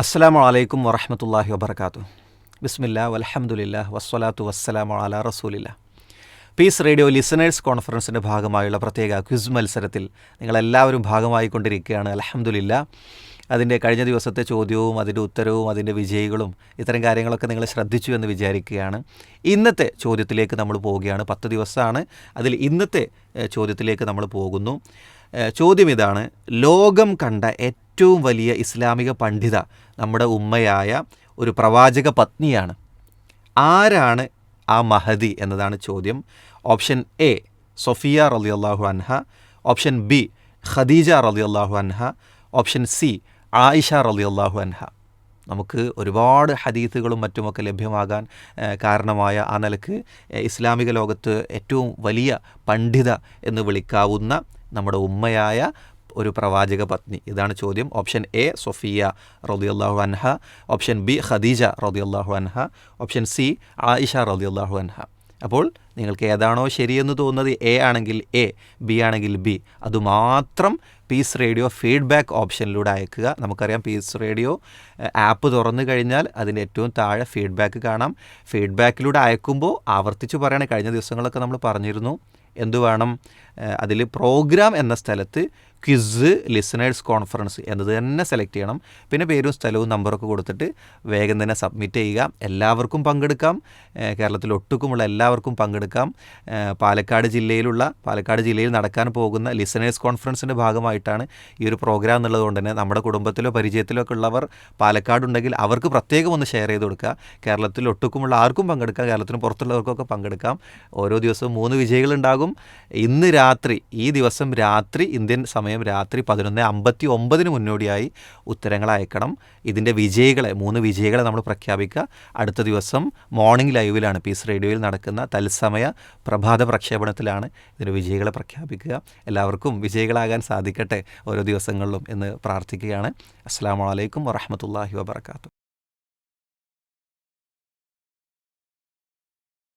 അസ്സാം വലൈക്കും വറഹമത്തല്ലാഹി വബർക്കാത്തു ബിസ്മില്ല വലഹമുല്ല വസ്സലാത്തു വസ്സലാമു അല റസൂലില്ല. പീസ് റേഡിയോ ലിസണേഴ്സ് കോൺഫറൻസിന്റെ ഭാഗമായുള്ള പ്രത്യേക ക്വിസ് മത്സരത്തിൽ നിങ്ങളെല്ലാവരും ഭാഗമായിക്കൊണ്ടിരിക്കുകയാണ്. അലഹമുല്ല അതിന്റെ കഴിഞ്ഞ ദിവസത്തെ ചോദ്യവും അതിന്റെ ഉത്തരവും അതിന്റെ വിജയികളും ഇത്തരം കാര്യങ്ങളൊക്കെ നിങ്ങൾ ശ്രദ്ധിച്ചു എന്ന് വിചാരിക്കുകയാണ്. ഇന്നത്തെ ചോദ്യത്തിലേക്ക് നമ്മൾ പോവുകയാണ്. പത്ത് ദിവസമാണ് അതിൽ ഇന്നത്തെ ചോദ്യത്തിലേക്ക് നമ്മൾ പോകുന്നു. ചോദ്യം ഇതാണ്. ലോകം കണ്ട ഏറ്റവും വലിയ ഇസ്ലാമിക പണ്ഡിത നമ്മുടെ ഉമ്മയായ ഒരു പ്രവാചക പത്നിയാണ്. ആരാണ് ആ മഹദി എന്നതാണ് ചോദ്യം. ഓപ്ഷൻ എ സൊഫിയ റളിയല്ലാഹു അൻഹ. ഓപ്ഷൻ ബി ഖദീജ റളിയല്ലാഹു അൻഹ. ഓപ്ഷൻ സി ആയിഷ റളിയല്ലാഹു അൻഹ. നമുക്ക് ഒരുപാട് ഹദീത്തുകളും മറ്റുമൊക്കെ ലഭ്യമാകാൻ കാരണമായ ആ നിലയ്ക്ക് ഇസ്ലാമിക ലോകത്ത് ഏറ്റവും വലിയ പണ്ഡിത എന്ന് വിളിക്കാവുന്ന നമ്മുടെ ഉമ്മയായ ഒരു പ്രവാചക പത്നി. ഇതാണ് ചോദ്യം. ഓപ്ഷൻ എ സൊഫിയ റളിയല്ലാഹു അൻഹ. ഓപ്ഷൻ ബി ഖദീജ റളിയല്ലാഹു അൻഹ. ഓപ്ഷൻ സി ആയിഷ റളിയല്ലാഹു അൻഹ. അപ്പോൾ നിങ്ങൾക്ക് ഏതാണോ ശരിയെന്ന് തോന്നുന്നത് എ ആണെങ്കിൽ എ ബി ആണെങ്കിൽ ബി അതുമാത്രം പീസ് റേഡിയോ ഫീഡ്ബാക്ക് ഓപ്ഷനിലൂടെ അയക്കുക. നമുക്കറിയാം പീസ് റേഡിയോ ആപ്പ് തുറന്നു കഴിഞ്ഞാൽ അതിന്റെ ഏറ്റവും താഴെ ഫീഡ്ബാക്ക് കാണാം. ഫീഡ്ബാക്കിലൂടെ അയക്കുമ്പോൾ ആവർത്തിച്ച് പറയണേ. കഴിഞ്ഞ ദിവസങ്ങളൊക്കെ നമ്മൾ പറഞ്ഞിരുന്നു. എന്തു വേണം അതിൽ പ്രോഗ്രാം എന്ന സ്ഥലത്ത് ക്വിസ് ലിസണേഴ്സ് കോൺഫറൻസ് എന്നത് തന്നെ സെലക്ട് ചെയ്യണം. പിന്നെ പേരും സ്ഥലവും നമ്പറൊക്കെ കൊടുത്തിട്ട് വേഗം തന്നെ സബ്മിറ്റ് ചെയ്യുക. എല്ലാവർക്കും പങ്കെടുക്കാം. കേരളത്തിൽ ഒട്ടുക്കുമുള്ള എല്ലാവർക്കും പങ്കെടുക്കാം. പാലക്കാട് ജില്ലയിലുള്ള പാലക്കാട് ജില്ലയിൽ നടക്കാൻ പോകുന്ന ലിസണേഴ്സ് കോൺഫറൻസിന്റെ ഭാഗമായിട്ടാണ് ഈ ഒരു പ്രോഗ്രാം എന്നുള്ളതുകൊണ്ട് തന്നെ നമ്മുടെ കുടുംബത്തിലോ പരിചയത്തിലോ ഒക്കെ ഉള്ളവർ പാലക്കാട് ഉണ്ടെങ്കിൽ അവർക്ക് പ്രത്യേകം ഒന്ന് ഷെയർ ചെയ്ത് കൊടുക്കുക. കേരളത്തിൽ ഒട്ടുക്കുമുള്ള ആർക്കും പങ്കെടുക്കാം. കേരളത്തിന് പുറത്തുള്ളവർക്കൊക്കെ പങ്കെടുക്കാം. ഓരോ ദിവസവും മൂന്ന് വിജയികളുണ്ടാകും. ഇന്ന് രാത്രി ഈ ദിവസം രാത്രി ഇന്ത്യൻ സമയം രാത്രി പതിനൊന്ന് അമ്പത്തി ഒമ്പതിന് മുന്നോടിയായി ഉത്തരങ്ങൾ അയക്കണം. ഇതിന്റെ വിജയികളെ മൂന്ന് വിജയികളെ നമ്മൾ പ്രഖ്യാപിക്കുക. അടുത്ത ദിവസം മോർണിംഗ് ലൈവിലാണ് പീസ് റേഡിയോയിൽ നടക്കുന്ന തത്സമയ പ്രഭാത പ്രക്ഷേപണത്തിലാണ് ഇതിന്റെ വിജയികളെ പ്രഖ്യാപിക്കുക. എല്ലാവർക്കും വിജയികളാകാൻ സാധിക്കട്ടെ ഓരോ ദിവസങ്ങളിലും എന്ന് പ്രാർത്ഥിക്കുകയാണ്. അസ്സാം വലൈക്കും വറഹമത്തല്ലാഹി വാബർക്കാത്തു